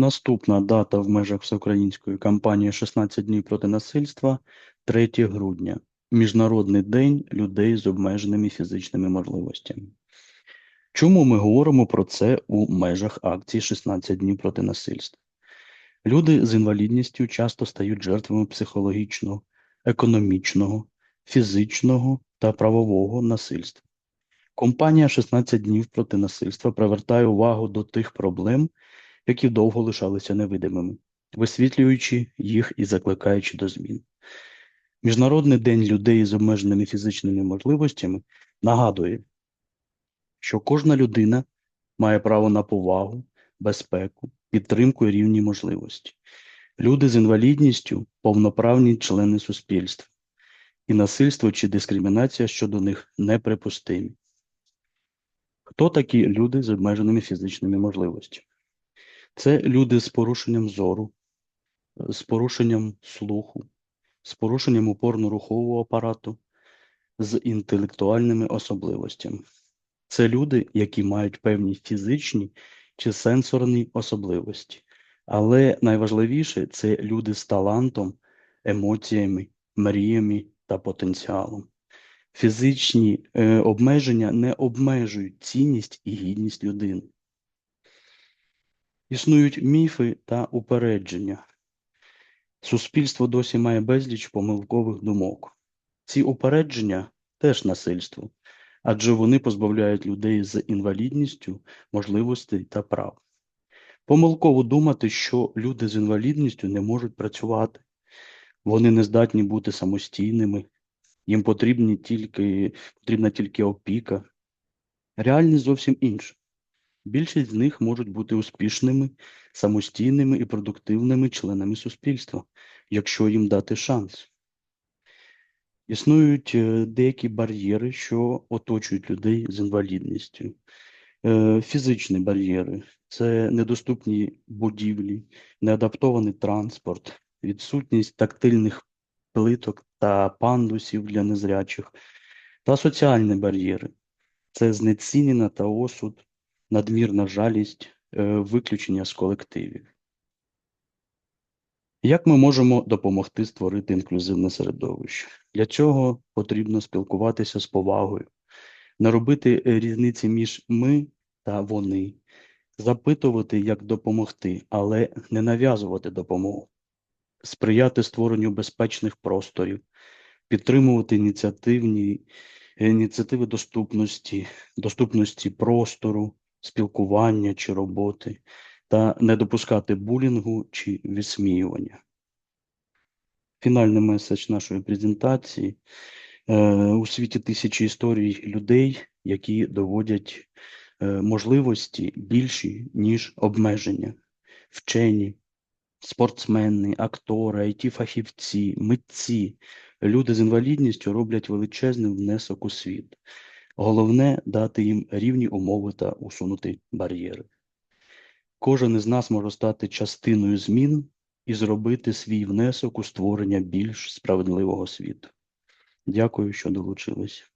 Наступна дата в межах всеукраїнської кампанії «16 днів проти насильства 3 грудня. Міжнародний день людей з обмеженими фізичними можливостями. Чому ми говоримо про це у межах акції «16 днів проти насильства? Люди з інвалідністю часто стають жертвами психологічного, економічного, фізичного та правового насильства. Компанія «16 днів проти насильства привертає увагу до тих проблем, які довго лишалися невидимими, висвітлюючи їх і закликаючи до змін. Міжнародний день людей з обмеженими фізичними можливостями нагадує, що кожна людина має право на повагу, безпеку, підтримку і рівні можливості. Люди з інвалідністю повноправні члени суспільства, і насильство чи дискримінація щодо них неприпустимі. Хто такі люди з обмеженими фізичними можливостями? Це люди з порушенням зору, з порушенням слуху, з порушенням опорно-рухового апарату, з інтелектуальними особливостями. Це люди, які мають певні фізичні чи сенсорні особливості. Але найважливіше це люди з талантом, емоціями, мріями та потенціалом. Фізичні е, обмеження не обмежують цінність і гідність людини. Існують міфи та упередження. Суспільство досі має безліч помилкових думок. Ці упередження теж насильство, адже вони позбавляють людей з інвалідністю можливостей та прав. Помилково думати, що люди з інвалідністю не можуть працювати, вони не здатні бути самостійними, їм потрібні тільки, потрібна тільки опіка. Реальність зовсім інша. Більшість з них можуть бути успішними, самостійними і продуктивними членами суспільства, якщо їм дати шанс. Існують е, деякі бар'єри, що оточують людей з інвалідністю. Е, Фізичні бар'єри це недоступні будівлі, неадаптований транспорт, відсутність тактильних плиток та пандусів для незрячих, та соціальні бар'єри це знецінення та осуд, надмірна жалість, е, виключення з колективів. Як ми можемо допомогти створити інклюзивне середовище? Для цього потрібно спілкуватися з повагою, не робити різниці між ми та вони, запитувати, як допомогти, але не нав'язувати допомогу, сприяти створенню безпечних просторів, підтримувати ініціативні ініціативи доступності, доступності простору, спілкування чи роботи, та не допускати булінгу чи висміювання. Фінальний меседж нашої презентації. Е, У світі тисячі історій людей, які доводять е, можливості більші, ніж обмеження. Вчені, спортсмени, актори, IT-фахівці, митці, люди з інвалідністю роблять величезний внесок у світ. Головне дати їм рівні умови та усунути бар'єри. Кожен із нас може стати частиною змін і зробити свій внесок у створення більш справедливого світу. Дякую, що долучились.